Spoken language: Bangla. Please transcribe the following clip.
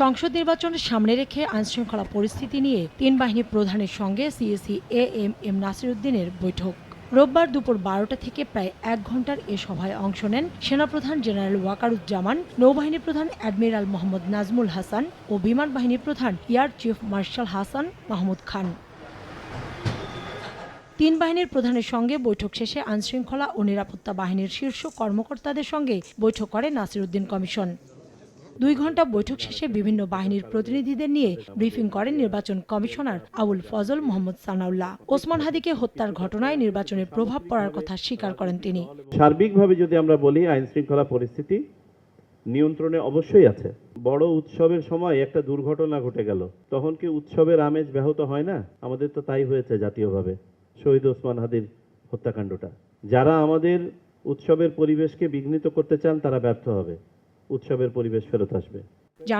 সংসদ নির্বাচনের সামনে রেখে আইনশৃঙ্খলা পরিস্থিতি নিয়ে তিন বাহিনী প্রধানের সঙ্গে সিএসি এ এম এম নাসিরুদ্দিনের বৈঠক। রোববার দুপুর বারোটা থেকে প্রায় এক ঘণ্টার এ সভায় অংশ নেন সেনাপ্রধান জেনারেল ওয়াকারুজ্জামান নৌবাহিনী প্রধান অ্যাডমিরাল মোহাম্মদ নাজমুল হাসান ও বিমান বাহিনী প্রধান air chief marshal Hasan Mahmud Khan. তিন বাহিনীর প্রধানের সঙ্গে বৈঠক শেষে আইনশৃঙ্খলা ও নিরাপত্তা বাহিনীর শীর্ষ কর্মকর্তাদের সঙ্গে বৈঠক করে নাসিরুদ্দিন কমিশন। দুই ঘণ্টা বৈঠক শেষে বিভিন্ন বাহিনীর প্রতিনিধিদের নিয়ে ব্রিফিং করেন নির্বাচন কমিশনার আবুল ফজল মোহাম্মদ সানাউল্লাহ। ওসমান হাদিকে হত্যার ঘটনায় নির্বাচনের প্রভাব পড়ার কথা স্বীকার করেন তিনি। সার্বিকভাবে যদি আমরা বলি আইন শৃঙ্খলা পরিস্থিতি নিয়ন্ত্রণে অবশ্যই আছে। বড় উৎসবের সময় একটা দুর্ঘটনা ঘটে গেল। তখন কি উৎসবের আমেজ ব্যাহত হয় না? আমাদের তো তাই হয়েছে জাতীয়ভাবে। শহীদ ওসমান হাদির হত্যাকাণ্ডটা। যারা আমাদের উৎসবের পরিবেশকে বিঘ্নিত করতে চান, তারা ব্যর্থ হবে। উৎসবের পরিবেশ ফেরত আসবে।